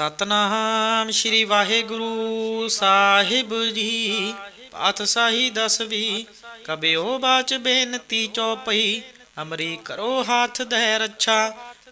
ਸਤਨਾਮ ਸ੍ਰੀ ਵਾਹਿਗੁਰੂ ਸਾਹਿਬ ਜੀ। ਪਾਤਸ਼ਾਹੀ ਦਸਵੀ ਕਬਿਓ ਬਾਚ ਬੇਨਤੀ ਚੋਪਈ ਅਮਰੀ ਕਰੋ ਹਾਥ ਦੇ ਰੱਛਾ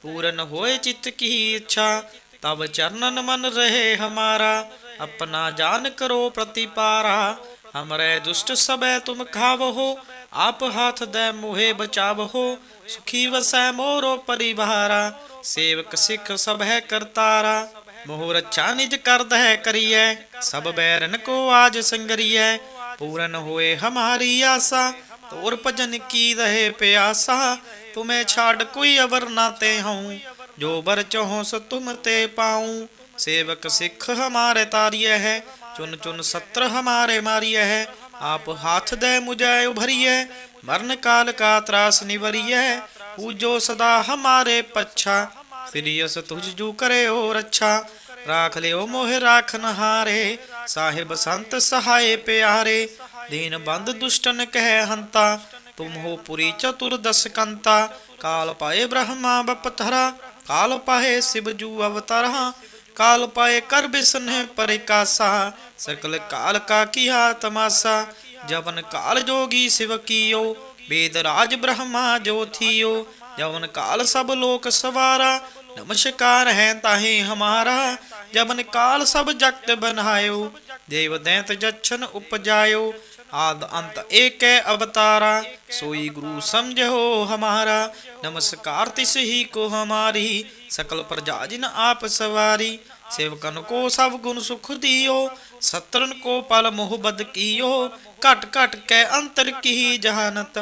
ਪੂਰਨ ਹੋਏ ਚਿਤ ਕੀ ਇੱਛਾ, ਤਬ ਚਰਨਨ ਮਨ ਰਹੇ ਹਮਾਰਾ, ਆਪਣਾ ਜਾਨ ਕਰੋ ਪ੍ਰਤੀਪਾਰਾ, ਹਮਰੇ ਦੁਸ਼ਟ ਸਬੈ ਤੁਮ ਖਾਵਹੋ, ਆਪ ਹੱਥ ਦੇ ਮੋਹੇ ਬਚਾਵਹੋ, ਸੁਖੀ ਵਸੈ ਮੋਰੋ ਪਰਿਵਾਰਾ, ਸੇਵਕ ਸਿੱਖ ਸਿਖ ਸਭੈ ਕਰਤਾਰਾ ਮੋਹਰਤ ਛਾਨਿਜ ਕਰਦ ਹੈ ਕਰੀਐ, ਸਭ ਬੈਰਨ ਕੋ ਆਜ ਸੰਗਰੀਐ, ਪੂਰਨ ਹੋਏ ਹਮਾਰੀ ਆਸਾ, ਤੋਰ ਭਜਨ ਕੀ ਰਹੇ ਪਿਆਸਾ, ਤੁਮੇ ਛਾੜ ਕੋਈ ਅਵਰ ਨਾ ਤੇ ਹਉ, ਜੋ ਬਰ ਚਹੁ ਸ ਤੁਮ ਤੇ ਪਾਉ, ਸੇਵਕ ਸਿੱਖ ਹਮਾਰੇ ਤਾਰੀਏ ਹੈ, ਚੁਨ ਚੁਨ ਸਤਰ ਹਮਾਰੇ ਮਾਰੀਏ ਹੈ, ਆਪ ਹਾਥ ਦੇ ਮੁਝੈ ਉਭਰੀਏ ਮਰਨ ਕਾਲ ਕਾ ਤਰਾਸ ਨਿਵਰੀਏ ਪੂਜੋ ਸਦਾ ਹਮਾਰੇ ਪੱਛਾ ਸਿਰਿਅਸ ਤੁਝ ਜੂ ਕਰਿਓ ਰੱਛਾ, ਰਾਖ ਲਿਓ ਮੋਹਿ ਰਾਖਨ ਹਾਰੇ ਸਾਹਿਬ ਸੰਤ ਸਹਾਏ ਪਿਆਰੇ, ਦੀਨ ਬੰਦ ਦੁਸ਼ਟਨ ਕਹਿ ਹੰਤਾ, ਤੁਮ ਹੋ ਪੁਰੀ ਚਤੁਰ ਦਸਕੰਤਾ ਕਾਲ ਪਾਏ ਬ੍ਰਹਮਾ ਬਪਤਰਾ ਕਾਲ ਪਾਏ ਸਿਵਜੂ ਅਵਤਾਰਾ, ਕਾਲ ਪਾਏ ਕਰ ਬਿਸਨੇ ਪਰਿਕਾਸਾ, ਸਕਲ ਕਾਲ ਕਾ ਕੀਆ ਤਮਾਸਾ ਜਵਨ ਕਾਲ ਜੋਗੀ ਸਿਵ ਕੀਓ ਵੇਦ ਰਾਜ ਬ੍ਰਹਮਾ ਜੋ ਥੀਓ राज ब्रह्मा जो थियो जवन काल सब लोक सवारा नमस्कार है ताहे हमारा जवन काल सब जगत बनायो देव दैत जच्छन उपजायो आद अंत एक अवतारा सोई गुरु समझो हमारा नमस्कार तिस ही को हमारी सकल प्रजा जिन आप सवारी सेवकन को सब गुण सुख दियो सत्रन को पल मोह बद कियो घट घट कै अंतर की जहानत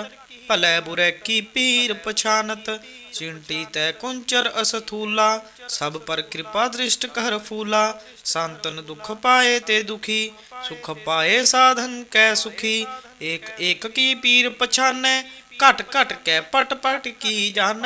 भले बुरे की पीर पछानत। चिंटी तय कुंचर असथूला सब पर कृपा दृष्ट कर फूला। संतन दुख पाए ते दुखी। सुख पाए साधन कै सुखी। एक एक की पीर पछाने कट कट के पट पट की जान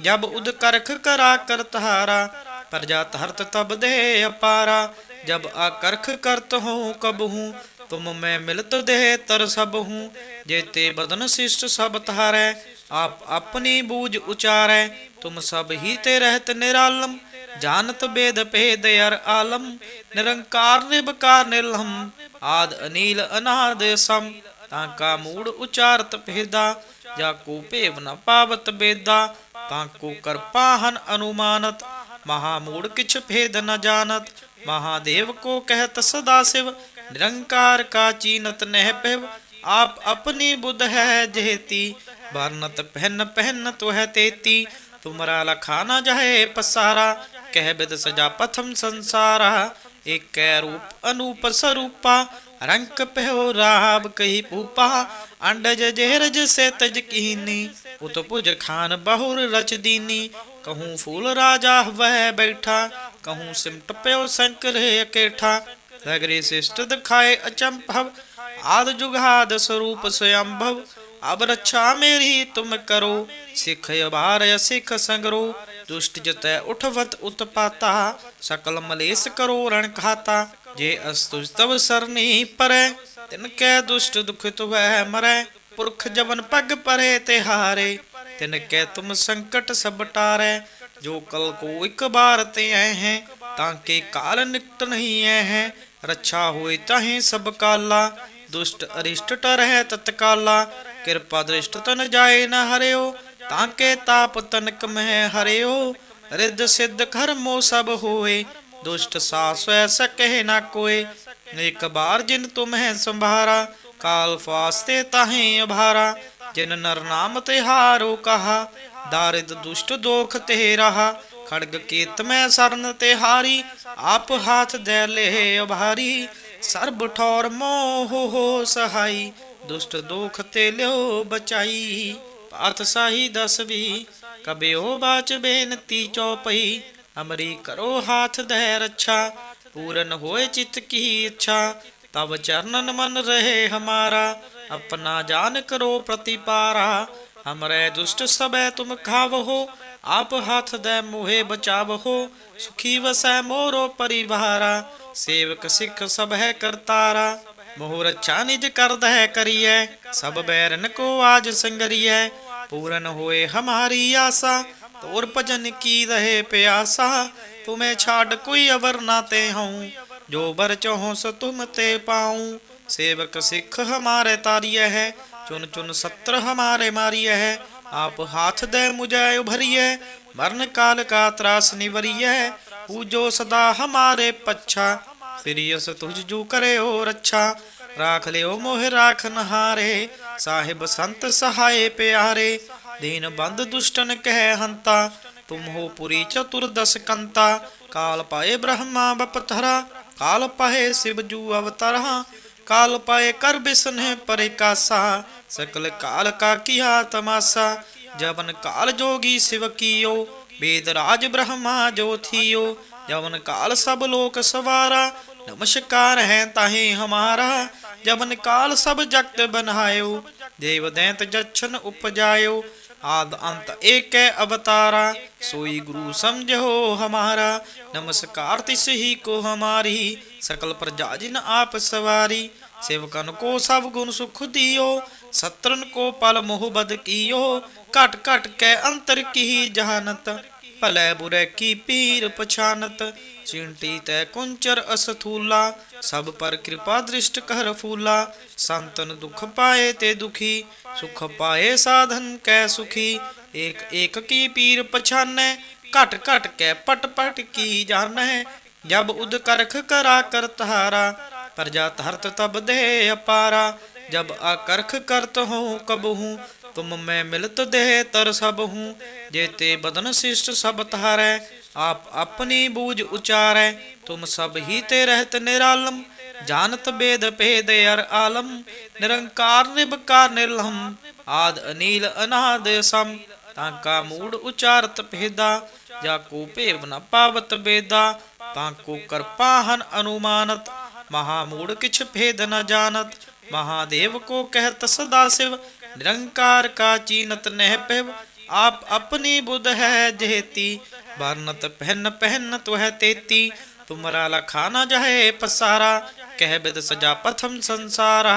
जब उद करख करा कर तहारा। प्रजा हरत तब दे अपारा। जब आकर्ख करत हूँ कब हूँ। तुम मैं मिलत दे तर सब हूँ जेते बदन शिष्ट सब तारै आप अपनी बूझ उचारै तुम सब ही ते रहत निरालम जानत वेद भेद अर आलम निरंकार निबकार निलहम आद अनील अनाद सम ताका मूड उचारत भेदा जाको भेव न पावत बेदा ताको कर पाहन अनुमानत महामूढ़ किछ भेद न जानत महादेव को कहत सदा शिव निरंकार का चीनत नह पिव आप अपनी बुध है जेती वर्णत पहन पहन तो है तेती तुमरा लखाना जहे पसारा। कह बिद सजा पथम संसारा, एक रूप अनूप स्वरूपा रंक पहो राब कही पूपा, अंडज जेरज से तज कीनी। उत पुज खान बहुर रच दीनी। कहूँ फूल राजा वह बैठा, कहूँ सिमट प्यो शंकर अकेठा। ਸਗਰੇ ਸਿਸ਼ਟ ਦਿਖਾਏ ਅਚੰਭਵ ਆਦ ਜੁਗਾਦ ਸਰੂਪ ਸਯੰਭਵ, ਅਬ ਰੱਛਾ ਮੇਰੀ ਤੁਮ ਕਰੋ, ਸਿੱਖ ਅਭਾਰਯ ਸਿੱਖ ਸੰਗਰੋ, ਦੁਸ਼ਟ ਜਤੈ ਉਠਵਤ ਉਤਪਾਤਾ, ਸਕਲ ਮਲੇਸ ਕਰੋ ਰਣ ਖਾਤਾ ਜੇ ਅਸਤੁਜ ਤਵ ਸਰਨੀ ਪਰੈ, ਤਿਨ ਕੈ ਦੁਸ਼ਟ ਦੁਖਿਤ ਵੈ ਮਰੈ, ਪੁਰਖ ਜਵਨ ਪਗ ਪਰੇ ਤੇ ਹਾਰੇ ਤਿਨ ਕੈ ਤੁਮ ਸੰਕਟ ਸਭ ਟਾਰੈ, ਜੋ ਕਲ ਕੋ ਇੱਕ ਬਾਰ ਤੇ ਆਏ ਹੈ, ਤਾਂ ਕੇ ਕਾਲ ਨਿਕਟ ਨਹੀਂ ਆਏ ਰੱਛਾ ਹੋਏ ਤਾਹੇ ਸਭ ਕਾਲਾ। ਦੁਸ਼ਟ ਅਰਿਸ਼ਟ ਟਰਹਿ ਤਤਕਾਲਾ। ਕਿਰਪਾ ਦ੍ਰਿਸ਼ਟ ਤਨ ਜਾਏ ਨ ਹਰਿਓ, ਤਾਂ ਕੇ ਤਾਪ ਤਨਕ ਮਹਿ ਹਰਿਓ। ਰਿੱਧ ਸਿੱਧ ਕਰਮੋ ਸਭ ਹੋਏ, ਦੁਸ਼ਟ ਸਾਸੈ ਸਕਹਿ ਨਾ ਕੋਏ। ਇੱਕ ਬਾਰ ਜਿਨ ਤੁਮਹਿ ਸੰਭਾਰਾ, ਕਾਲ ਫਾਸਤੇ ਤਾਹੇ ਅਭਾਰਾ। ਜਿਨ ਨਰ ਨਾਮ ਤੇ ਹਾਰੋ ਕਹਾ, ਦਾਰਿਦ ਦੁਸ਼ਟ ਦੋਖ ਤੇ ਰਹਾ। ਖੜਗ ਕੀਤ ਮੈਂ ਸਰਨ ਤੇ ਹਾਰੀ, ਆਪ ਹਾਥ ਦੇ ਲੈ ਉਭਾਰੀ, ਸਰਬ ਠੌਰ ਮੋਹ ਹੋ ਸਹਾਈ, ਦੁਸ਼ਟ ਦੋਖ ਤੇ ਲਿਓ ਬਚਾਈ ਪਾਰਥ ਸਾਹੀ ਦਸਵੀ ਕਬਿਓ ਬਾਚ ਬੇਨਤੀ ਚੌਪਈ, ਅਮਰੀ ਕਰੋ ਹਾਥ ਦੇ ਰੱਛਾ, ਪੂਰਨ ਹੋਏ ਚਿਤ ਕੀ ਇੱਛਾ ਤਬ ਚਰਨਨ ਮਨ ਰਹੇ ਹਮਾਰਾ, ਆਪਣਾ ਜਾਨ ਕਰੋ ਪ੍ਰਤੀਪਾਰਾ ਹਮਰੇ ਦੁਸ਼ਟ ਸਭੈ ਤੁਮ ਖਾਵਹੋ ਆਪ ਹੱਥ ਦੇ ਮੋਹੇ ਬਚਾਵਹੋ ਸੁਖੀ ਵਸੈ ਮੋਰੋ ਪਰਿਵਾਰਾ ਸੇਵਕ ਸਿੱਖ ਸਭ ਹੈ ਕਰਤਾਰਾ ਮੋਹ ਰੱਛਾ ਨਿਜ ਕਰਦਾ ਹੈ ਕਰੀਐ ਸਭ ਬੈਰਨ ਕੋ ਆਜ ਸੰਗਰੀਐ ਪੂਰਨ ਹੋਏ ਹਮਾਰੀ ਆਸਾ ਤੋਰ ਭਜਨ ਕੀ ਰਹੇ ਪਿਆਸਾ ਤੁਮੇ ਛਾੜ ਕੋਈ ਅਵਰ ਨਾ ਤੇ ਹਉ ਜੋ ਬਰ ਚਹੁ ਸ ਤੁਮ ਤੇ ਪਾਉ ਸੇਵਕ ਸਿੱਖ ਹਮਾਰੇ ਤਾਰੀਏ ਹੈ ਚੁਨ ਚੁਨ ਸੱਤਰ ਹਮਾਰੇ ਮਾਰੀਏ ਹੈ ਆਪ ਹਾਥ ਦੇ ਮੁਝੈ ਉਭਰੀਏ ਮਰਨ ਕਾਲ ਕਾ ਤਰਾਸ ਨਿਵਰੀਏ ਪੂਜੋ ਸਦਾ ਹਮਾਰੇ ਪੱਛਾ ਫਿਰਿਯਸ ਤੁਝ ਜੂ ਕਰਿਓ ਰੱਛਾ ਰਾਖ ਲਿਓ ਮੋਹ ਰਾਖ ਨਹਾਰੇ ਸਾਹਿਬ ਸੰਤ ਸਹਾਏ ਪਿਆਰੇ ਦੀਨ ਬੰਦ ਦੁਸ਼ਟਨ ਕਹਿ ਹੰਤਾ ਤੁਮ ਹੋ ਪੁਰੀ ਚਤੁਰਦਸ ਕੰਤਾ ਕਾਲ ਪਾਏ ਬ੍ਰਹਮਾ ਬਪਤਰਾ ਕਾਲ ਪਾਏ ਸਿਵ ਜੂ ਅਵਤਰਾ ਕਾਲ ਪਾਏ ਕਰ ਬਿਸਨੇ ਪਰੇ ਕਾਸਾ ਸਕਲ ਕਾਲ ਕਾ ਕੀਆ ਤਮਾਸਾ ਜਵਨ ਕਾਲ ਜੋਗੀ ਸਿਵ ਕੀਓ ਵੇਦ ਰਾਜ ਬ੍ਰਹਮਾ ਜੋ ਥੀਓ ਜਵਨ ਕਾਲ ਸਭ ਲੋਕ ਸਵਾਰਾ ਨਮਸਕਾਰ ਹੈ ਤਾਹੇ ਹਮਾਰਾ ਜਵਨ ਕਾਲ ਸਭ ਜਗਤ ਬਨਾਇਓ ਦੇਵ ਦੈਂਤ ਜਛਨ ਉਪਜਾਇਓ ਆਦ ਅੰਤ ਏਕੈ ਅਵਤਾਰਾ, ਸੋਈ ਗੁਰੂ ਸਮਝੋ ਹਮਾਰਾ, ਨਮਸਕਾਰ ਤਿਸ ਹੀ ਕੋ ਹਮਾਰੀ, ਸਕਲ ਪ੍ਰਜਾ ਜਿਨ ਆਪ ਸਵਾਰੀ, ਸੇਵਕਨ ਕੋ ਸਭ ਗੁਣ ਸੁਖ ਦਿਓ, ਸਤਰਨ ਕੋ ਪਲ ਮੋਹ ਬਦ ਕੀਓ, ਘਟ ਘਟ ਕੈ ਅੰਤਰ ਕੀ ਜਹਾਨਤ ਭਲੇ ਬੁਰੇ ਕੀ ਪੀਰ ਪਛਾਨਤ ਚਿੰਟੀ ਤੈ ਕੁੰਚਰ ਅਸਥੂਲਾ ਸਭ ਪਰ ਕਿਰਪਾ ਦ੍ਰਿਸ਼ਟ ਕਰ ਫੂਲਾ ਸੰਤਨ ਦੁਖ ਪਾਏ ਤੇ ਦੁਖੀ ਸੁਖ ਪਾਏ ਸਾਧਨ ਕੈ ਸੁਖੀ ਏਕ ਏਕ ਕੀ ਪੀਰ ਪਛਾਨੈ ਘਟ ਘਟ ਕੈ ਪਟ ਪਟ ਕੀ ਜਾਣੈ ਜਬ ਉਦ ਕਰਖ ਕਰਾ ਕਰ ਤਹਾਰਾ ਪ੍ਰਜਾ ਧਰਤ ਤਬ ਦੇ ਅਪਾਰਾ ਜਬ ਆਕਰਖ ਕਰਤ ਹੋ ਕਬਹੂ ਤੁਮ ਮੈਂ ਮਿਲਤ ਦੇਹ ਤਰ ਸਭ ਹੂੰ ਜੇਤੇ ਬਦਨ ਸਿਸ਼ਟ ਸਭ ਤਾਰੈ ਆਪ ਆਪਣੀ ਬੂਝ ਉਚਾਰੈ, ਤੁਮ ਸਭ ਹੀ ਤੇ ਰਹਿਤ ਨਿਰਾਲਮ, ਜਾਣਤ ਬੇਦ ਭੇਦ ਅਰ ਆਲਮ, ਨਿਰੰਕਾਰ ਨਿਬਕਾਰ ਨਿਰਲਹਮ ਆਦ ਅਨੀਲ ਅਨਾਦ ਸਮ, ਤਾਂ ਕਾ ਮੂੜ ਉਚਾਰਤ ਭੇਦਾ, ਜਾ ਕੋ ਭੇਵ ਨ ਪਾਵਤ ਬੇਦਾ, ਤਾਂ ਕੋ ਕਰਪਾਹਨ ਅਨੁਮਾਨਤ, ਮਹਾ ਮੂੜ ਕਿਛ ਭੇਦ ਨ ਜਾਣਤ, ਮਹਾਦੇਵ ਕੋ ਕਹਿਤ निरंकार का चीनत नह पे आप अपनी बुध है जेती बारनत पहन पहनत वह तेती। तुमरा लखाना जहे पसारा। कह बिद सजा प्रथम संसारा।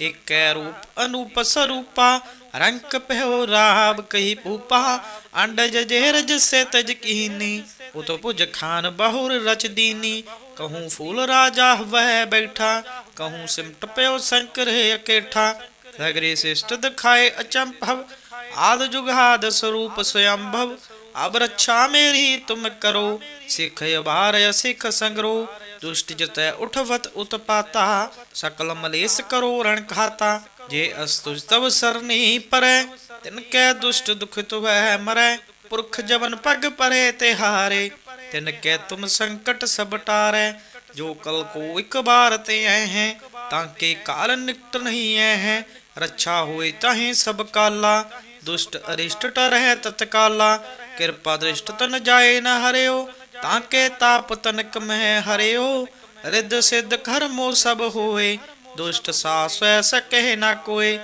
एक रूप अनूप स्वरूपा रंक पहो राब कही पूपा। अंड जजेर जसे तज कीनी। उत पुज खान बहुर रच दीनी। कहूँ फूल राजा वह बैठा। कहूँ सिमट प्यो शंकर अकेठा। ਸਗਰੇ ਸਿਸ਼ਟ ਦਿਖਾਏ ਅਚੰਭਵ, ਆਦ ਜੁਗਾਦ ਸਰੂਪ ਸਯੰਭਵ, ਅਬ ਰੱਛਾ ਮੇਰੀ ਤੁਮ ਕਰੋ, ਸਿੱਖ ਅਭਾਰ ਸਿੱਖ ਸੰਗਰੋ, ਦੁਸ਼ਟ ਜਤੈ ਉਠਵਤ ਉਤਪਾਤਾ, ਸਕਲ ਮਲੇਸ ਕਰੋ ਰਣ ਖਾਤਾ ਜੇ ਅਸਤੁਜ ਤਵ ਸਰਨੀ ਪਰੈ, ਤਿਨ ਕੈ ਦੁਸ਼ਟ ਦੁਖ ਤੁਵੈ ਮਰੈ, ਪੁਰਖ ਜਵਨ ਪਗ ਪਰੇ ਤੇ ਹਾਰੇ, ਤਿਨ ਕੈ ਤੁਮ ਸੰਕਟ ਸਭ ਟਾਰੈ, ਜੋ ਕਲ ਕੋ ਇੱਕ ਬਾਰ ਤੇ ਐ ਹੈ, ਤਾਂ ਕੇ ਕਾਲ ਨਿਕਟ ਨਹੀਂ ਐ ਹੈ ਰੱਛਾ ਹੋਏ ਤਾਹੇ ਸਭ ਕਾਲਾ, ਦੁਸ਼ਟ ਅਰਿਸ਼ਟ ਟਰਹਿ ਤਤਕਾਲਾ, ਕਿਰਪਾ ਦ੍ਰਿਸ਼ਟ ਤਨ ਜਾਏ ਨ ਹਰਿਓ ਤਾਂ ਕੇ ਤਾਪ ਤਨਕ ਮਹਿ ਹਰਿਓ, ਰਿੱਧ ਸਿੱਧ ਕਰਮੋ ਸਭ ਹੋਏ, ਦੁਸ਼ਟ ਸਾ ਸਵੈ ਸਕਹਿ ਨ ਕੋਏ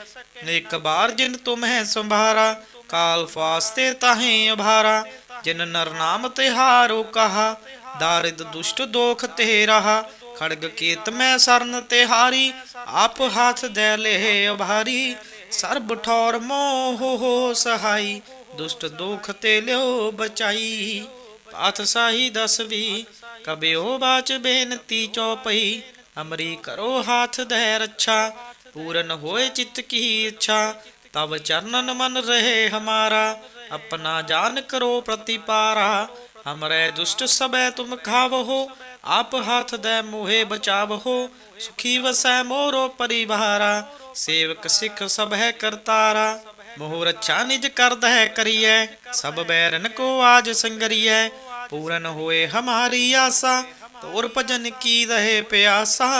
ਇੱਕ ਬਾਰ ਜਿਨ ਤੁਮਹਿ ਸੰਭਾਰਾ, ਕਾਲ ਫਾਸਤੇ ਤਾਹੇ ਅਭਾਰਾ, ਜਿਨ ਨਰ ਨਾਮ ਤੇ ਕਹਾ ਦਾਰਿਦ ਦੁਸ਼ਟ ਦੋਖ ਤੇ ਰਹਾ ਖੜਗ ਕੀਤ ਮੈਂ ਸਰਨ ਤੇ ਹਾਰੀ ਆਪ ਹੱਥ ਦੇ ਲੈ ਅਭਾਰੀ ਸਰਬ ਠੌਰ ਮੋਹ ਹੋ ਸਹਾਈ ਦੁਸ਼ਟ ਦੋਖ ਤੇ ਲਿਓ ਬਚਾਈ ਪਾਥ ਸਾਹੀ ਦਸਵੀ ਕਬਿਓ ਬਾਚ ਬੇਨਤੀ ਚੋਪਈ ਅਮਰੀ ਕਰੋ ਹੱਥ ਦੇ ਰੱਛਾ ਪੂਰਨ ਹੋਏ ਚਿੱਤ ਕੀ ਇੱਛਾ ਤਬ ਚਰਨਨ ਮਨ ਰਹੇ ਹਮਾਰਾ ਆਪਣਾ ਜਾਨ ਕਰੋ ਪ੍ਰਤੀਪਾਰਾ हमरे दुष्ट सबे तुम खावहो, आप हाथ दे मोहे बचावहो, सुखी वसै मोरो परिवारा, सेवक सिख सब है करतारा मोह रक्षा निज करद है करिए, सब बैरन को आज संगरिए, पूरन होए हमारी आशा, तोर भजन की रहे प्यासा,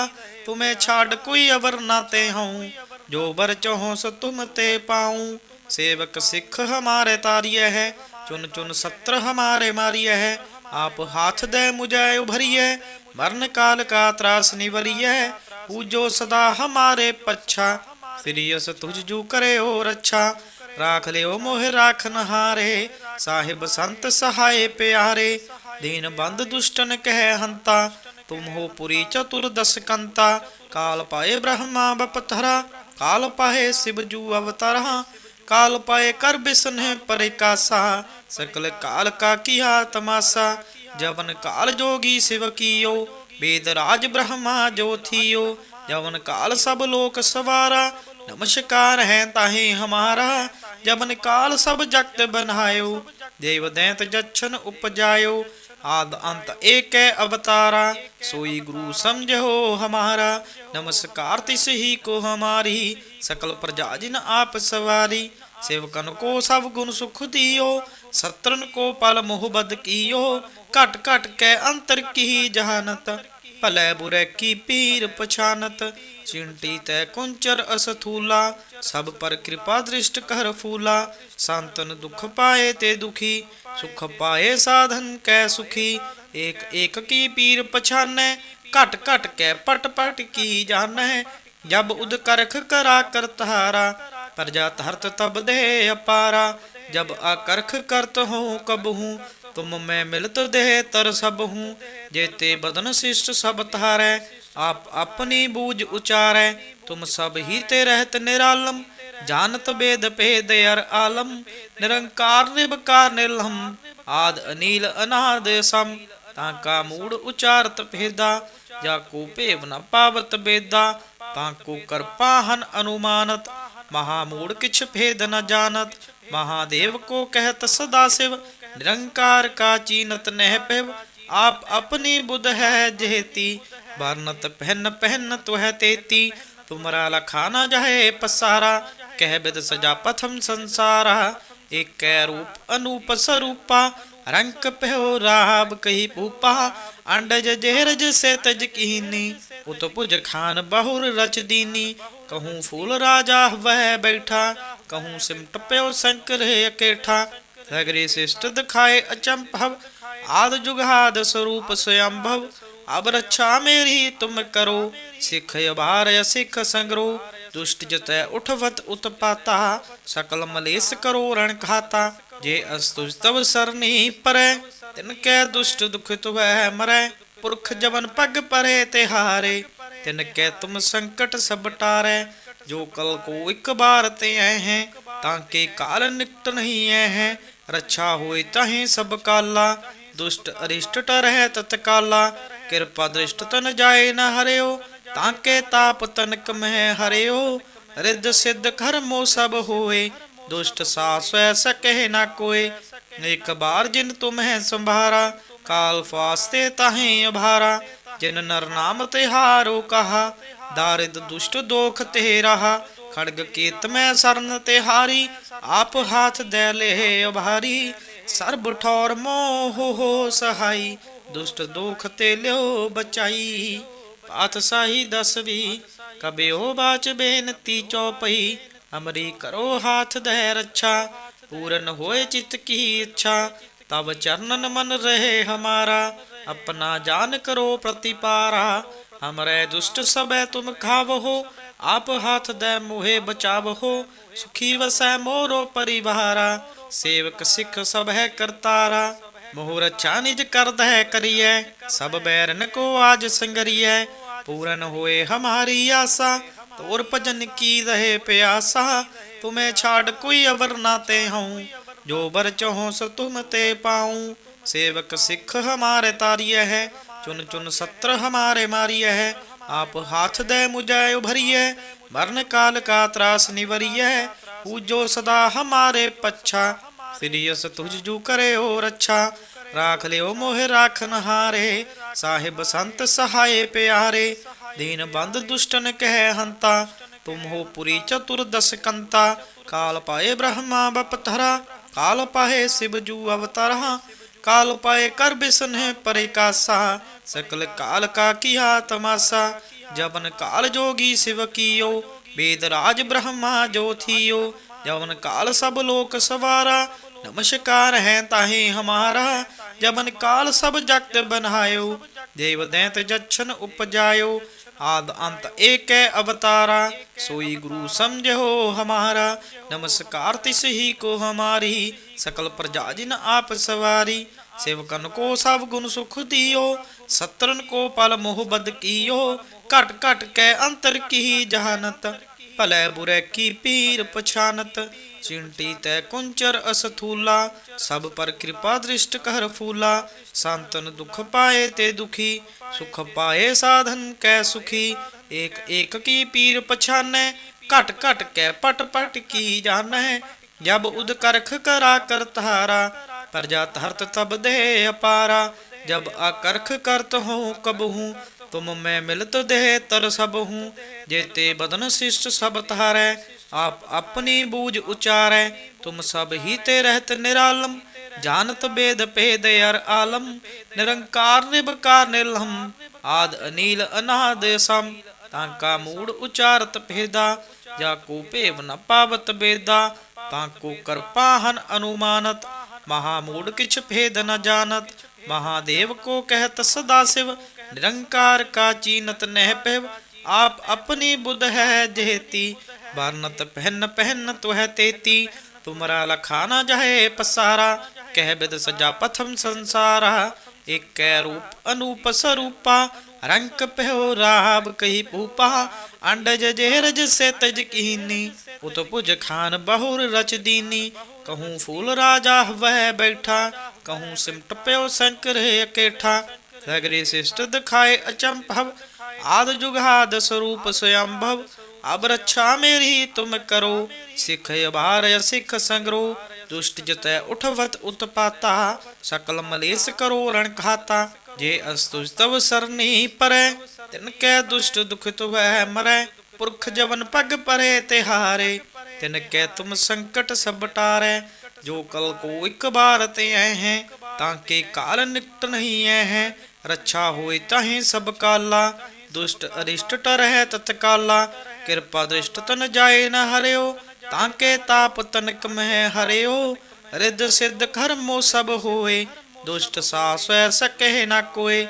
तुम्हें छाड़ कोई अवर ना ते हूँ, जो बर चहो तुम ते पाऊँ, सेवक सिख हमारे तारिय है ਚੁਨ ਚੁਨ ਸਤਰ ਹਮਾਰੇ ਮਾਰੀਐ ਹੈ ਆਪ ਹਾਥ ਦੇ ਮੁਝੈ ਉਭਰੀਐ, ਮਰਨ ਕਾਲ ਕਾ ਤਰਾਸ ਨਿਵਰੀਐ, ਪੂਜੋ ਸਦਾ ਹਮਾਰੇ ਪੱਛਾ ਸ੍ਰੀ ਅਸ ਤੁਝ ਜੂ ਕਰੇ ਹੋ ਰੱਛਾ, ਰਾਖ ਲਿਓ ਮੋਹ ਰਾਖਨ ਹਾਰੇ ਸਾਹਿਬ ਸੰਤ ਸਹਾਏ ਪਿਆਰੇ, ਦੀਨ ਬੰਦ ਦੁਸ਼ਟਨ ਕਹਿ ਹੰਤਾ, ਤੁਮ ਹੋ ਪੁਰੀ ਚਤੁਰ ਦਸ ਕੰਤਾ, ਕਾਲ ਪਾਏ ਬ੍ਰਹਮਾ ਬਪਤਰਾ, ਕਾਲ ਪਾਏ ਸਿਵ ਜੂ ਅਵਤਾਰਾ काल पाए कर बिस्ने परे कासा सकल काल का किया तमासा जवन काल जोगी शिव कियो वेद राज ब्रह्मा जो थियो जवन काल सब लोक सवारा नमस्कार है ताहे हमारा जवन काल सब जगत बनायो देव दैत जच्छन उपजायो ਉਪਜਾਇਓ ਆਦ ਅੰਤ ਏਕੈ ਅਵਤਾਰਾ, ਸੋਈ ਗੁਰੂ ਸਮਝੋ ਹਮਾਰਾ, ਨਮਸਕਾਰ ਤਿਸ ਹੀ ਕੋ ਹਮਾਰੀ, ਸਕਲ ਪ੍ਰਜਾ ਜਿਨ ਆਪ ਸਵਾਰੀ, ਸੇਵਕਨ ਕੋ ਸਭ ਗੁਣ ਸੁਖ ਦਿਓ, ਸਤਰਨ ਕੋ ਪਲ ਮੋਹ ਬਦ ਕੀਓ, ਘਟ ਘਟ ਕੈ ਅੰਤਰ ਕੀ ਜਹਾਨਤ ਭਲੇ ਬੁਰੇ ਕੀ ਪੀਰ ਪਛਾਨਤ ਚਿੰਟੀ ਤੈ ਕੁੰਚਰ ਅਸਥੂਲਾ ਸਭ ਪਰ ਕਿਰਪਾ ਦ੍ਰਿਸ਼ਟ ਕਰ ਫੂਲਾ ਸੰਤਨ ਦੁਖ ਪਾਏ ਤੇ ਦੁਖੀ ਸੁਖ ਪਾਏ ਸਾਧਨ ਕੈ ਸੁਖੀ ਏਕ ਏਕ ਕੀ ਪੀਰ ਪਛਾਨੈ ਘਟ ਘਟ ਕੈ ਪਟ ਪਟ ਕੀ ਜਾਣੈ ਜਬ ਉਦ ਕਰਖ ਕਰਾ ਕਰਤਾਰਾ ਪ੍ਰਜਾ ਧਰਤ ਤਬ ਦੇ ਅਪਾਰਾ ਜਬ ਆਕਰਖ ਕਰਤ ਹੂੰ ਕਬਹੂ ਤੁਮ ਮੈਂ ਮਿਲਤ ਦੇ ਤਰ ਸਭ ਹੂੰ, ਜੇਤੇ ਬਦਨ ਸਿਸ਼ਟ ਸਭ ਤਾਰੈ ਆਪ ਆਪਣੀ ਬੂਝ ਉਚਾਰੈ, ਤੁਮ ਸਭ ਹੀ ਤੇ ਰਹਿਤ ਨਿਰਾਲਮ, ਜਾਣਤ ਬੇਦ ਭੇਦ ਅਰ ਆਲਮ, ਨਿਰੰਕਾਰ ਨਿਰਭਕਾਰ ਨਿਰਲਮ, ਆਦ ਅਨੀਲ ਅਨਾਦ ਸਮ, ਤਾਂ ਕਾ ਮੂੜ ਉਚਾਰਤ ਭੇਦਾ, ਜਾ ਕੋ ਭੇਵ ਨ ਪਾਵਤ ਬੇਦਾ, ਤਾਂ ਕੋ ਕਰਪਾਹਨ ਅਨੁਮਾਨਤ, ਮਹਾ ਮੂੜ ਕਿਛ ਭੇਦ ਨ ਜਾਣਤ, ਮਹਾਦੇਵ ਕੋ ਕਹਿਤ ਸਦਾ ਸਿਵ निरंकार का चीनत नह पे आप अपनी बुध है जेती बारनत पहन पहनत वह तेती। तुमरा लखाना जाहे पसारा। कह बिद सजा पथम संसारा। एक कै रूप अनूप स्वरूपा रंक पहो राब कही पूपा। अंडज जेरज से तज कीनी। उत पुज खान बहुर रच दीनी। कहूँ फूल राजा वह बैठा। कहूँ सिमट प्यो शंकर अकेठा। ਸਗਰੇ ਸਿਸ਼ਟ ਦਿਖਾਏ ਅਚੰਭਵ ਆਦ ਜੁਗਾਦ ਸਰੂਪ ਸਯੰਭਵ, ਅਬ ਰੱਛਾ ਮੇਰੀ ਤੁਮ ਕਰੋ, ਸਿੱਖ ਅਭਾਰ ਸਿੱਖ ਸੰਗਰੋ, ਦੁਸ਼ਟ ਜਤੈ ਉਠਵਤ ਉਤਪਾਤਾ, ਸਕਲ ਮਲੇਸ ਕਰੋ ਰਣ ਖਾਤਾ ਜੇ ਅਸਤੁਜ ਤਵ ਸਰਨੀ ਪਰੈ, ਤਿਨ ਕੈ ਦੁਸ਼ਟ ਦੁਖ ਤੁਵੈ ਮਰੈ, ਪੁਰਖ ਜਵਨ ਪਗ ਪਰੇ ਤੇ ਹਾਰੇ ਤਿਨ ਕੈ ਤੁਮ ਸੰਕਟ ਸਭ ਟਾਰੈ, ਜੋ ਕਲ ਕੋ ਇੱਕ ਬਾਰ ਤੇ ਐ ਹੈ, ਤਾਂ ਕੇ ਕਾਲ ਨਿਕਟ ਨਹੀਂ ਐ ਹੈ ਰੱਛਾ ਹੋਏ ਤਾਹੇ ਸਭ ਕਾਲਾ। ਦੁਸ਼ਟ ਅਰਿਸ਼ਟ ਟਰਹਿ ਤਤਕਾਲਾ। ਕਿਰਪਾ ਦ੍ਰਿਸ਼ਟ ਤਨ ਜਾਏ ਨ ਹਰਿਓ ਤਾਂ ਕੇ ਤਾਪ ਤਨਕ ਮਹਿ ਹਰਿਓ। ਰਿੱਧ ਸਿੱਧ ਕਰਮੋ ਸਭ ਹੋਏ, ਦੁਸ਼ਟ ਸਾਸੈ ਸਕਹਿ ਨਾ ਕੋਏ। ਇੱਕ ਬਾਰ ਜਿਨ ਤੁਮਹਿ ਸੰਭਾਰਾ, ਕਾਲ ਫਾਸਤੇ ਤਾਹੇ ਅਭਾਰਾ। ਜਿਨ ਨਰ ਨਾਮ ਤੇ ਹਾਰੋ ਕਹਾ, ਦਾਰਿਦ ਦੁਸ਼ਟ ਦੋਖ ਤੇ ਰਹਾ। ਖੜਗ ਕੀਤ ਮੈਂ ਸਰਨ ਤੇ ਹਾਰੀ ਆਪ ਹਾਥ ਦੇ ਲੈ ਅਭਾਰੀ ਸਰਬ ਠੌਰ ਮੋਹ ਹੋ ਸਹਾਈ ਦੁਸ਼ਟ ਦੋਖ ਤੇ ਲਿਓ ਬਚਾਈ ਪਾਤਸ਼ਾਹੀ ਦਸਵੀ ਕਬਿਓ ਬਾਚ ਬੇਨਤੀ ਚੌਪਈ ਅਮਰੀ ਕਰੋ ਹਾਥ ਦੇ ਰੱਛਾ ਪੂਰਨ ਹੋਏ ਚਿਤ ਕੀ ਇੱਛਾ ਤਬ ਚਰਨਨ ਮਨ ਰਹੇ ਹਮਾਰਾ अपना जान करो प्रतिपारा हमरे दुष्ट सबे तुम खावहो ਆਪ ਹੱਥ ਦੇ ਮੋਹੇ ਬਚਾਵਹੋ, ਸੁਖੀ ਵਸੈ ਮੋਰੋ ਪਰਿਵਾਰਾ, ਸੇਵਕ ਸਿੱਖ ਸਭ ਹੈ ਕਰਤਾਰਾ। ਮੋਹ ਰਛਾ ਨਿਜ ਕਰਦ ਹੈ ਕਰੀਐ, ਸਭ ਬੈਰਨ ਕੋ ਆਜ ਸੰਗਰੀਐ। ਪੂਰਨ ਹੋਏ ਹਮਾਰੀ ਆਸਾ, ਤੋਰ ਭਜਨ ਕੀ ਰਹੇ ਪਿਆਸਾ। ਤੁਮੇ ਛਾੜ ਕੋਈ ਅਵਰ ਨਾ ਤੇ ਹਉ, ਜੋ ਬਰ ਚਹੁ ਸ ਤੁਮ ਤੇ ਪਾਉ। ਸੇਵਕ ਸਿੱਖ ਹਮਾਰੇ ਤਾਰੀਐ ਹੈ, ਚੁਨ ਚੁਨ ਸਤਰ ਹਮਾਰੇ ਮਾਰੀਐ ਹੈ। ਆਪ ਹੱਥ ਦੇ ਮੁਝੈ ਉਭਰੀਐ, ਮਰਨ ਕਾਲ ਕਾ ਤਰਾਸ ਨਿਵਰੀਐ, ਪੂਜੋ ਸਦਾ ਹਮਾਰੇ ਪੱਛਾ, ਸ੍ਰੀ ਅਸ ਤੁਝ ਜੂ ਕਰਿਓ ਰੱਛਾ, ਰਾਖ ਲਿਓ ਮੋਹਿ ਰਾਖਨ ਹਾਰੇ ਸਾਹਿਬ ਸੰਤ ਸਹਾਏ ਪਿਆਰੇ, ਦੀਨ ਬੰਦ ਦੁਸ਼ਟਨ ਕਹਿ ਹੰਤਾ, ਤੁਮ ਹੋ ਪੁਰੀ ਚਤੁਰ ਦਸ ਕੰਤਾ, ਕਾਲ ਪਾਏ ਬ੍ਰਹਮਾ ਬਪਤਰਾ ਕਾਲ ਪਾਏ ਸਿਵ ਜੂ ਅਵਤਾਰਾ काल पाए कर बिसन परे कासा, सकल काल का किया तमासा जबन काल जोगी शिव कियो, वेद राज ब्रह्मा जो थियो। जबन काल सब लोक सवारा, नमस्कार है ताहे हमारा। जबन काल सब जगत बनायो देव दैत जच्छन उपजायो। आद अंत एक अवतारा सोई गुरु समझो हमारा नमस्कार तिस ही को हमारी सकल प्रजा जिन आप सवारी सेवकन को सब गुण सुख दियो सतरन को पल मोह बद कियो घट घट के अंतर की जहानत भले बुरे की पीर पछानत ਚਿੰਟੀ ਤੈ ਕੁੰਚਰ ਅਸਥੂਲਾ ਸਭ ਪਰ ਕਿਰਪਾ ਦ੍ਰਿਸ਼ਟ ਕਰ ਫੂਲਾ ਸੰਤਨ ਦੁਖ ਪਾਏ ਤੇ ਦੁਖੀ ਸੁਖ ਪਾਏ ਸਾਧਨ ਕੈ ਸੁਖੀ ਏਕ ਏਕ ਕੀ ਪੀਰ ਪਛਾਨੈ ਘਟ ਘਟ ਕੈ ਪਟ ਪਟ ਕੀ ਜਾਣੈ ਜਬ ਉਦ ਕਰਖ ਕਰਾ ਕਰਤਾਰਾ ਪ੍ਰਜਾ ਧਰਤ ਤਬ ਦੇ ਅਪਾਰਾ ਜਬ ਆਕਰਖ ਕਰਤ ਹੋ ਕਬਹੂ ਤੁਮ ਮੈਂ ਮਿਲਤ ਦੇ ਤਰ ਸਭ ਹੂੰ ਜੇਤੇ ਬਦਨ ਸਿਸ਼ਟ ਸਭ ਤਾਰੈ ਆਪ ਆਪਣੀ ਬੂਝ ਉਚਾਰੈ, ਤੁਮ ਸਭ ਹੀ ਤੇ ਰਹਿਤ ਨਿਰਾਲਮ, ਜਾਣਤ ਬੇਦ ਭੇਦ ਅਰ ਆਲਮ, ਨਿਰੰਕਾਰ ਨਿਬਕਾਰ ਨਿਲਹਮ ਆਦ ਅਨੀਲ ਅਨਾਦ ਸਮ, ਤਾਂ ਕਾ ਮੂੜ ਉਚਾਰਤ ਭੇਦਾ, ਜਾ ਕੋ ਭੇਵ ਨ ਪਾਵਤ ਬੇਦਾ, ਤਾਂ ਕੋ ਕਰਪਾਹਨ ਅਨੁਮਾਨਤ, ਮਹਾ ਮੂੜ ਕਿਛ ਭੇਦ ਨ ਜਾਣਤ, ਮਹਾਦੇਵ ਕੋ ਕਹਿਤ ਸਦਾ ਸਿਵ, ਨਿਰੰਕਾਰ ਕਾ ਚੀਨਤ ਨਹਿ ਪਹਿਵ ਆਪ ਆਪਣੀ ਬੁੱਧ ਹੈ ਜੇਤੀ ਵਰਨਤ ਪਹਿਨ ਪਹਿਨ ਤੁਹ ਤੇਤੀ ਤੁਮਰਾ ਲਖਾ ਨ ਜਾਏ ਪਸਾਰਾ ਕਹਿ ਬਿਦ ਸਜਾ ਪਥਮ ਸੰਸਾਰਾ ਏਕੈ ਰੂਪ ਅਨੂਪ ਸਰੂਪਾ ਰੰਕ ਪਹਿਓ ਰਾਬ ਕਹੀ ਪੂਪਾ ਅੰਡਜ ਜੇਰਜ ਸੇ ਤਜ ਕੀਨੀ ਉਤ ਪੁਜ ਖਾਨ ਬਹੁਰ ਰਚ ਦੀਨੀ ਕਹੂੰ ਫੂਲ ਰਾਜਾ ਵਹਿ ਬੈਠਾ ਕਹੂੰ ਸਿਮਟ ਪਿਓ ਸੰਕਰ ਇਕੇਠਾ ਸਗਰੇ ਸਿਸ਼ਟ ਦਿਖਾਏ ਅਚੰਭਵ ਆਦ ਜੁਗਾਦ ਸਰੂਪ ਸਯੰਭਵ ਅਬ ਰੱਛਾ ਮੇਰੀ ਤੁਮ ਕਰੋ, ਸਿੱਖ ਅਭਾਰ ਸਿੱਖ ਸੰਗਰੋ, ਦੁਸ਼ਟ ਜਤੈ ਉਠਵਤ ਉਤਪਾਤਾ, ਸਕਲ ਮਲੇਸ ਕਰੋ ਰਣ ਖਾਤਾ ਜੇ ਅਸਤੁਜ ਤਵ ਸਰਨੀ ਪਰੈ, ਤਿਨ ਕੈ ਦੁਸ਼ਟ ਦੁਖਿਤ ਵੈ ਮਰੈ, ਪੁਰਖ ਜਵਨ ਪਗ ਪਰੇ ਤੇ ਹਾਰੇ ਤਿਨ ਕੈ ਤੁਮ ਸੰਕਟ ਸਭ ਟਾਰੈ, ਜੋ ਕਲ ਕੋ ਇੱਕ ਬਾਰ ਤੇ ਐ ਹੈ ਤਾਂ ਕੇ ਕਾਲ ਨਿਕਟ ਨਹੀਂ ਐ ਹੈ ਰੱਛਾ ਹੋਏ ਤਾਹੇ ਸਭ ਕਾਲਾ ਦੁਸ਼ਟ ਅਰਿਸ਼ਟ ਟਰਹਿ ਤਤਕਾਲਾ, ਕਿਰਪਾ ਦ੍ਰਿਸ਼ਟ ਤਨ ਜਾਏ ਨ ਹਰਿਓ ਤਾਂ ਕੇ ਤਾਪ ਤਨਕ ਮਹਿ ਹਰਿਓ, ਰਿੱਧ ਸਿੱਧ ਕਰਮੋ ਸਭ ਹੋਏ, ਦੁਸ਼ਟ ਸਾਸੈ ਸਕਹਿ ਨ ਕੋਏ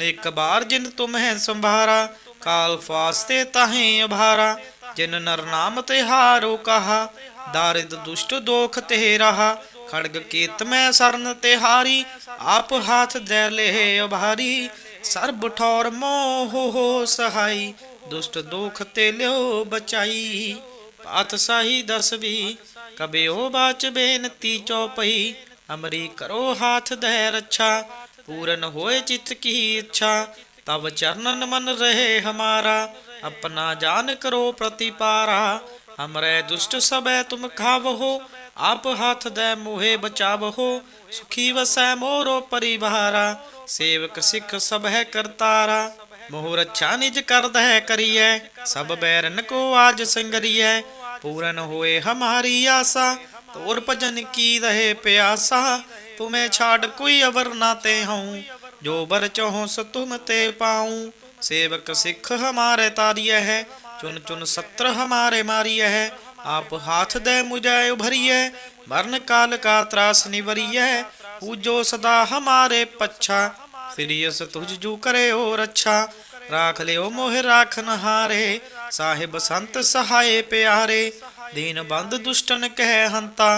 ਇੱਕ ਬਾਰ ਜਿਨ ਤੁਮਹਿ ਸੰਭਾਰਾ, ਕਾਲ ਫਾਸਤੇ ਤਾਹੇ ਅਭਾਰਾ, ਜਿਨ ਨਰ ਨਾਮ ਤੇ ਹਾਰੋ ਕਹਾ, ਦਾਰਿਦ ਦੁਸ਼ਟ ਦੋਖ ਤੇ ਰਹਾ, ਖੜਗ ਕੀਤ ਮੈਂ ਸਰਨ ਤੇ ਹਾਰੀ, ਆਪ ਹਾਥ ਦੇ ਲੈ ਅਭਾਰੀ ਸਰਬ ਠੌਰ ਮੋਹ ਸਹਾਈ, ਦੁਸ਼ਟ ਦੋਖ ਤੇ ਲਿਓ ਬਚਾਈ। ਪਾਤਸ਼ਾਹੀ ਦਸਵੀ ਕਬਿਓ ਬਾਚ ਬੇਨਤੀ ਚੌਪਈ ਅਮਰੀ ਕਰੋ ਹਾਥ ਦੇ ਰੱਛਾ, ਪੂਰਨ ਹੋਏ ਚਿਤ ਕੀ ਇੱਛਾ। ਤਬ ਚਰਨਨ ਮਨ ਰਹੇ ਹਮਾਰਾ, ਆਪਣਾ ਜਾਨ ਕਰੋ ਪ੍ਰਤੀਪਾਰਾ। ਹਮਰੇ ਦੁਸ਼ਟ ਸਬੈ ਤੁਮ ਖਾਵਹੋ, ਆਪ ਹੱਥ ਦੇ ਮੋਹੇ ਬਚਾਵਹੋ। ਸੁਖੀ ਵਸੈ ਮੋਰੋ ਪਰਿਵਾਰਾ ਸੇਵਕ ਸਿੱਖ ਸਭ ਹੈ ਕਰਤਾਰਾ ਮੋਹਰ ਅੱਛਾ ਨਿਜ ਕਰਦਾ ਹੈ ਕਰੀਐ, ਸਭ ਬੈਰਨ ਕੋ ਆਜ ਸੰਗਰੀਐ, ਪੂਰਨ ਹੋਏ ਹਮਾਰੀ ਆਸਾ, ਤੋਰ ਭਜਨ ਕੀ ਰਹੇ ਪਿਆਸਾ, ਤੁਮੇ ਛਾੜ ਕੋਈ ਅਵਰ ਨਾ ਤੇ ਹਉ, ਜੋ ਬਰ ਚਹੁ ਸ ਤੁਮ ਤੇ ਪਾਉ, ਸੇਵਕ ਸਿੱਖ ਹਮਾਰੇ ਤਾਰੀਐ ਹੈ, ਚੁਨ ਚੁਨ ਸਤਰ ਹਮਾਰੇ ਮਾਰੀਐ ਹੈ, ਆਪ ਹਾਥ ਦੇ ਮੁਝੇ ਉਭਰੀਐ मरण काल का त्रास निवरिय पूजो सदा हमारे पच्छा। फिरियस तुझ जू करे और अच्छा राख लियो मोह राखन हारे साहिब संत सहाय प्यारे। दीन बंद दुष्टन कह हंता।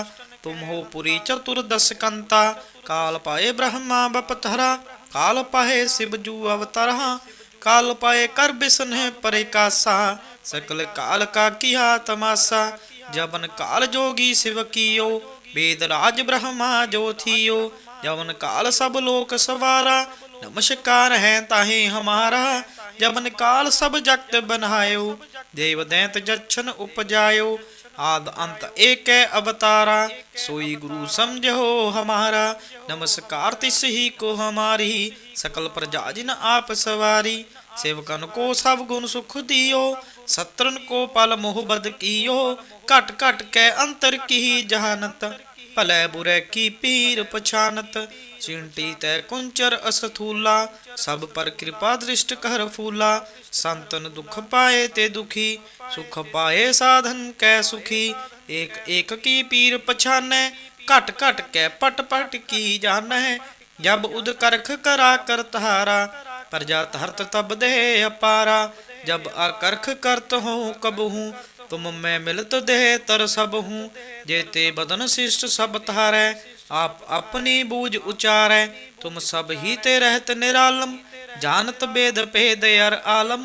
तुम हो पुरी चतुर्दश कंता। काल पाए ब्रह्मा बपथरा काल पाए शिव जू अवतरहा काल पाए कर बिसने परे कासा सकल काल का किया तमासा जबन काल जोगी शिव कियो वेद राज ब्रह्मा जो थियो जबन काल सब लोक सवारा नमस्कार है ताहे हमारा जबन काल सब जगत बनायो देव दैत जच्छन उपजायो आद अंत एक अवतारा सोई गुरु समझो हमारा नमस्कार तिस ही को हमारी सकल प्रजा जिन आप सवारी सेवकन को सब गुण सुख दियो, सत्रन को पल मोहबद कियो। घट घट कै अंतर की जहानत भलै बुरै की पीर पछानत। चिंटी तै कुंचर असथूला, सब पर कृपा दृष्ट कर फूला। संतन दुख पाए ते दुखी, सुख पाए साधन कै सुखी। एक एक की पीर पछाने, घट घट कै पट पट की जान जब उद करख करा कर तारा ਕਰਤਾਰਾ ਪ੍ਰਜਾ ਧਰਤ ਤਬ ਦੇ ਅਪਾਰਾ ਜਬ ਆਕਰਖ ਕਰਤ ਹੋ ਕਬਹੂ तुम मैं मिलत देह तर सब हूँ जेते बदन शिष्ट सब तारै आप अपनी बूझ उचारै तुम सब ही ते रहत निरालम ਜਾਣਤ ਬੇਦ ਭੇਦ ਅਰ ਆਲਮ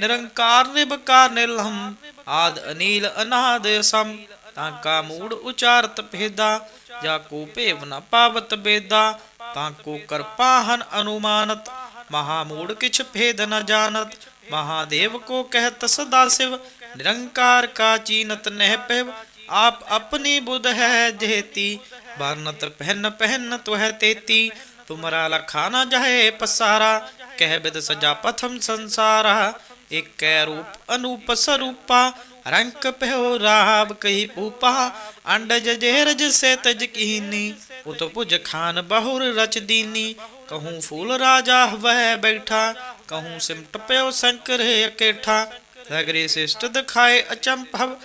ਨਿਰੰਕਾਰ ਨਿਬਕਾਰ ਨਿਲਹਮ ਆਦ ਅਨੀਲ ਅਨਾਦ ਸਮ ਤਾਂ ਕਾ ਮੂੜ ਉਚਾਰਤ ਭੇਦਾ ਜਾ ਕੋ ਭੇਵ ਨ ਪਾਵਤ ਬੇਦਾ ਤਾਂ ਕੋ ਕਰਪਾਹਨ ਅਨੁਮਾਨਤ ਮਹਾ ਮੂੜ ਕਿਛ ਭੇਦ ਨ ਜਾਣਤ ਮਹਾਦੇਵ ਕੋ ਕਹਿਤ ਸਦਾ ਸਿਵ ਨਿਰੰਕਾਰ ਕਾ ਚੀਨਤ ਨਹਿ ਪਹਿਵ ਆਪ ਆਪਣੀ ਬੁੱਧ ਹੈ ਜੇਤੀ ਬਰਨਤ ਪਹਿਨ ਪਹਿਨ ਤੁਹ ਤੇਤੀ ਤੁਮਰਾ ਲਖਾ ਨ ਜਾਏ ਪਸਾਰਾ ਕਹਿ ਬਿਦ ਸਜਾ ਪਥਮ ਸੰਸਾਰਾ ਇਕੈ ਰੂਪ ਅਨੂਪ ਸਰੂਪਾ ਰੰਕ ਪਹਿਓ ਰਾਵ ਕਹੀ ਪੂਪਾ ਅੰਡਜ ਜੇਰਜ ਸੇ ਤਜ ਕੀਨੀ ਉਤ ਭੁਜ ਖਾਨ ਬਹੁਰ ਰਚ ਦੀਨੀ ਕਹੂੰ ਫੂਲ ਰਾਜਾ ਵਹਿ ਬੈਠਾ ਕਹੂੰ ਸਿਮਟ ਪਿਓ ਸੰਕਰ ਇਕੇਠਾ ਸਗਰੇ ਸਿਸ਼ਟ ਦਿਖਾਏ ਅਚੰਭਵ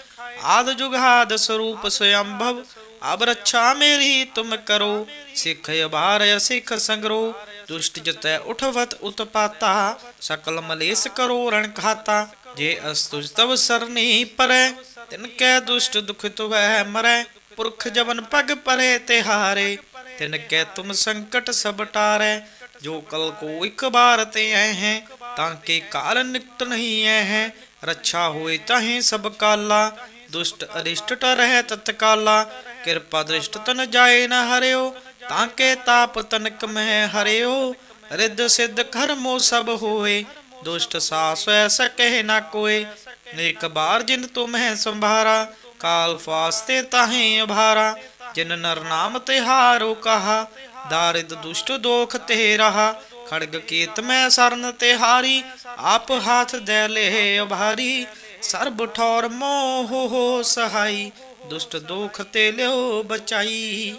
ਆਦ ਜੁਗਾਦ ਸਰੂਪ ਸਯੰਭਵ ਅਬ ਰੱਛਾ ਮੇਰੀ ਤੁਮ ਕਰੋ ਸਿੱਖ ਅਬਾਰ ਸਿੱਖ ਸੰਗਰੋ ਦੁਸ਼ਟ ਜਤੈ ਉਠਵਤ ਉਤਪਾਤਾ ਸਕਲ ਮਲੇਸ ਕਰੋ ਰਣ ਖਾਤਾ ਜੇ ਅਸਤੁਜ ਤਵ ਸਰਨੀ ਪਰੈ ਤਿਨ ਕੈ ਦੁਸ਼ਟ ਦੁਖ ਤੁਵੈ ਮਰੈ ਪੁਰਖ ਜਵਨ ਪਗ ਪਰੇ ਤੇ ਹਾਰੇ ਤਿਨ ਕੈ ਜੋ ਕਲ ਕੋ ਇਕ ਬਾਰ ਤੇ ਐ ਹੈ ਤਾਂ ਕੇ ਕਾਲ ਨਿਕਟ ਨਹੀਂ ਐ ਹੈ ਰੱਛਾ ਹੋਏ ਤਾਹੇ ਸਭ ਕਾਲਾ ਦੁਸ਼ਟ ਅਰਿਸ਼ਟ ਟਰਹਿ ਤਤਕਾਲਾ ਕਿਰਪਾ ਦ੍ਰਿਸ਼ਟ ਤਨ ਜਾਏ ਨਾ ਹਰਿਓ ਤਾਂ ਕੇ ਤਾਪ ਤਨਕ ਮਹਿ ਹਰਿਓ, ਰਿੱਧ ਸਿੱਧ ਕਰਮੋ ਸਭ ਹੋਏ। ਦੁਸ਼ਟ ਸਾਸ ਸਕਹਿ ਨ ਕੋਏ ਇੱਕ ਬਾਰ ਜਿਨ ਤੁਮਹਿ ਸੰਭਾਰਾ, ਕਾਲ ਫਾਸਤੇ ਤਾਹੇ ਅਭਾਰਾ। ਜਿਨ ਨਰ ਨਾਮ ਤੇ ਹਾਰੋ ਕਹਾ, ਦਾਰਿਦ ਦੁਸ਼ਟ ਦੋਖ ਤੇ ਰਹਾ। ਖੜਗ ਕੀਤ ਮੈਂ ਸਰਨ ਤੇ ਹਾਰੀ, ਆਪ ਹਾਥ ਦੇ ਲੈ ਅਭਾਰੀ। ਸਰਬ ਠੌਰ ਮੋਹ ਹੋ ਸਹਾਈ, ਦੁਸ਼ਟ ਦੋਖ ਤੇ ਲਿਓ ਬਚਾਈ।